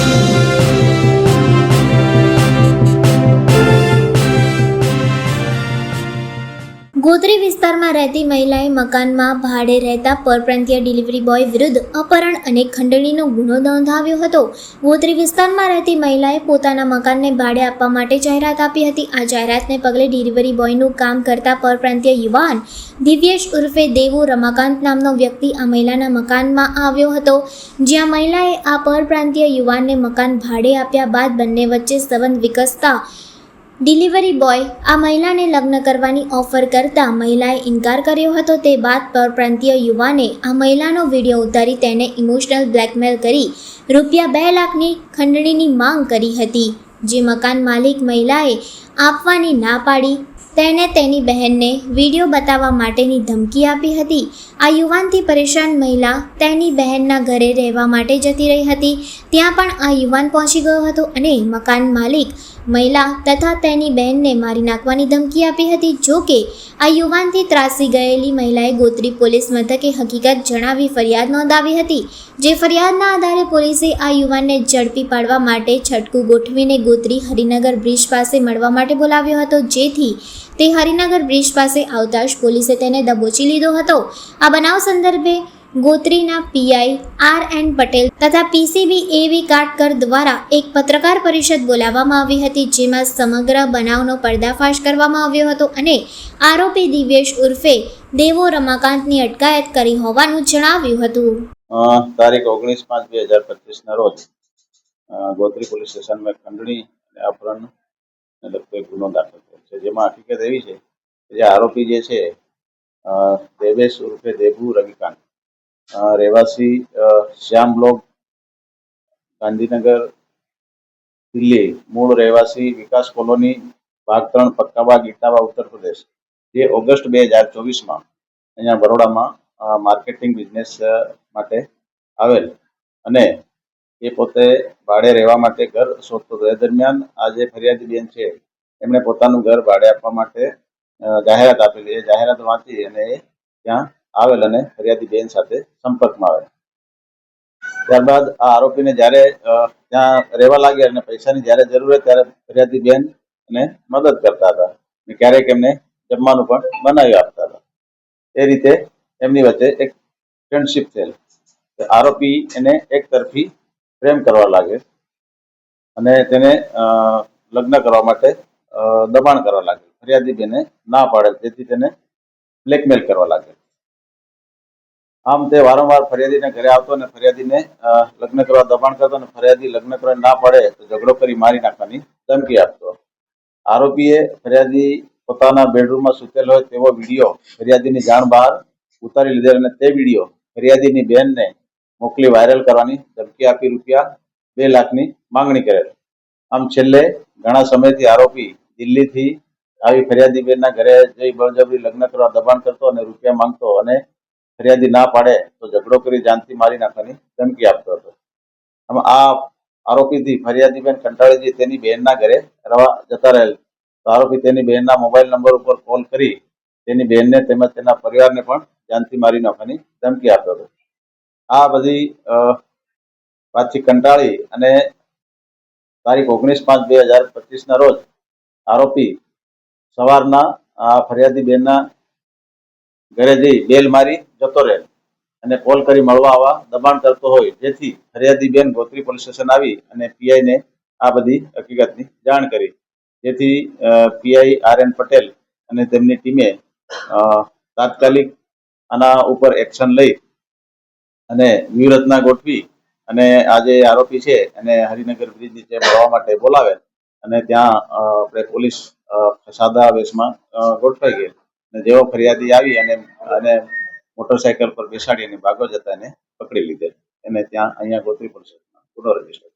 Thank you. Gotri વિસ્તારમાં રહેતી મહિલાએ મકાનમાં ભાડે રહેતા પરપ્રાંતીય ડિલિવરી બોય વિરુદ્ધ અપહરણ અને ખંડણીનો ગુનો નોંધાવ્યો હતો. ગોત્રી વિસ્તારમાં રહેતી મહિલાએ પોતાના મકાનને ભાડે આપવા માટે જાહેરાત આપી હતી. આ જાહેરાતને પગલે ડિલિવરી બોયનું કામ કરતા પરપ્રાંતીય યુવાન દિવ્યેશ ઉર્ફે દેવો રમાકાંત નામનો વ્યક્તિ આ મહિલાના મકાનમાં આવ્યો હતો. જ્યાં મહિલાએ આ પરપ્રાંતીય યુવાનને મકાન ભાડે આપ્યા બાદ બંને વચ્ચે સંબંધ વિકસતા ડિલિવરી બોય આ મહિલાને લગ્ન કરવાની ઓફર કરતા મહિલાએ ઇનકાર કર્યો હતો તે બાદ પરપ્રાંતીય યુવાને આ મહિલાનો વીડિયો ઉતારી તેને ઇમોશનલ બ્લેકમેલ કરી રૂપિયા બે લાખની ખંડણીની માંગ કરી હતી. જે મકાન માલિક મહિલાએ આપવાની ના પાડી તેણે તેની બહેનને વીડિયો બતાવવા માટેની ધમકી આપી હતી. આ યુવાનથી પરેશાન મહિલા તેની બહેનના ઘરે રહેવા માટે જતી રહી હતી. ત્યાં પણ આ યુવાન પહોંચી ગયો હતો અને મકાન માલિક મહિલા તથા તેની બહેનને મારી નાખવાની ધમકી આપી હતી. જો કે, આ યુવાનથી ત્રાસી ગયેલી મહિલાએ ગોત્રી પોલીસ મથકે હકીકત જણાવી ફરિયાદ નોંધાવી હતી, જે ફરિયાદના આધારે પોલીસે આ યુવાનને ઝડપી પાડવા માટે છટકું ગોઠવીને ગોત્રી હરિનગર બ્રિજ પાસે મળવા માટે બોલાવ્યો હતો. જેથી તે હરિનગર બ્રિજ પાસે આવતા જ પોલીસે તેને દબોચી લીધો હતો. આ બનાવ સંદર્ભે ગોત્રીના પીઆઈ આર એન પટેલ તથા પીસીબી એવી કાટકર દ્વારા એક પત્રકાર પરિષદ બોલાવવામાં આવી હતી, જેમાં સમગ્ર બનાવનો પર્દાફાશ કરવામાં આવ્યો હતો અને આરોપી દિવ્યેશ ઉર્ફે દેવો રમાકાંતની અટકાયત કરી હોવાનું જણાવ્યું હતું. તારીખ ઓગણીસ પાંચ બે હજાર પચીસના રોજ ગોત્રી પોલીસ સ્ટેશનમાં ખંડણી અને અપહરણ ગુનો દાખલ છે, જેમાં હકીકત એવી છે જે આરોપી જે છે દેવેશ ઉર્ફે દેબુ રવિકાંત. રહેવાસી શ્યામ બ્લોક, ગાંધીનગર, દિલ્હી. મૂળ રહેવાસી વિકાસ કોલોની, ભાગ ત્રણ પક્કાબાગ ઇટાવા ઉત્તર પ્રદેશ. જે ઓગસ્ટ બે હજાર ચોવીસમાં અહીંયા બરોડામાં માર્કેટિંગ બિઝનેસ માટે આવેલ. અને એ પોતે ભાડે રહેવા માટે ઘર શોધતો હતો. એ દરમિયાન આ જે ફરિયાદી બેન છે એમણે પોતાનું ઘર ભાડે આપવા માટે જાહેરાત આપેલી. એ જાહેરાત વાંચી અને એ ત્યાં આવેલ અને ફરિયાદી બેન સાથે સંપર્કમાં આવેલ. ત્યારબાદ આ આરોપીને જ્યારે ત્યાં રહેવા લાગ્યા અને પૈસાની જ્યારે જરૂર હોય ત્યારે ફરિયાદી બેન એને મદદ કરતા હતા અને ક્યારેક એમને જમવાનું પણ બનાવી આપતા હતા. એ રીતે એમની વચ્ચે એક ફ્રેન્ડશિપ થયેલ. આરોપી એને એક તરફી પ્રેમ કરવા લાગે અને તેને લગ્ન કરવા માટે દબાણ કરવા લાગે. ફરિયાદી તેને ના પાડે તેથી તેને બ્લેકમેલ કરવા લાગે. આમ તે વારંવાર ફરિયાદીને ઘરે આવતો અને ફરિયાદીને લગ્ન કરવા દબાણ કરતો અને ફરિયાદી લગ્ન કરવા ના પાડે, તો ઝઘડો કરી મારી નાખવાની ધમકી આપતો. આરોપીએ ફરિયાદી પોતાના બેડરૂમમાં સૂતેલો હોય તેવો વીડિયો ફરિયાદીની જાણ બહાર ઉતારી લીધેલ અને તે વીડિયો ફરિયાદીની બહેનને મોકલી વાયરલ કરવાની ધમકી આપી રૂપિયા બે લાખની માંગણી કરેલ. આમ છેલ્લે ઘણા સમયથી આરોપી દિલ્હીથી આવી ફરિયાદી બેનના ઘરે જઈ બળજબરી લગ્ન કરવા દબાણ કરતો અને રૂપિયા માંગતો અને ફરિયાદી ના પાડે તો ઝઘડો કરી જાનથી મારી નાખવાની ધમકી આપતો હતો. આ આરોપીથી ફરિયાદી બેન કંટાળી જઈ તેની બહેનના ઘરે રવા જતા રહેલ. તો આરોપી તેની બહેનના મોબાઈલ નંબર ઉપર કોલ કરી તેની બહેનને તેમજ તેના પરિવારને પણ જાનથી મારી નાખવાની ધમકી આપતો હતો. આ બધી વાતચીત કંટાળી અને તારીખ ઓગણીસ પાંચ બે હજાર પચીસના રોજ આરોપી સવારના આ ફરિયાદી બેનના ઘરે જઈ બેલ મારી જતો રહે અને કોલ કરી મળવા આવવા દબાણ કરતો હોય, જેથી ફરિયાદી બેન ગોત્રી પોલીસ સ્ટેશન આવી અને પીઆઈ ને આ બધી હકીકતની જાણ કરી. જેથી પીઆઈ આર એન પટેલ અને તેમની ટીમે તાત્કાલિક આના ઉપર એક્શન લઈ અને વ્યૂહરચના ગોઠવી અને આ જે આરોપી છે, એને હરિનગર બ્રિજ નીચે મળવા માટે બોલાવે અને ત્યાં આપણે પોલીસ સાદા વેશમાં ગોઠવાઈ ગઈ અને જેવો ફરિયાદી આવી અને અને મોટરસાયકલ પર બેસાડી અને ભાગો જતા એને પકડી લીધેલ. એને ત્યાં અહીંયા ગોત્રી સ્ટેશનમાં ગુનો રજિસ્ટર.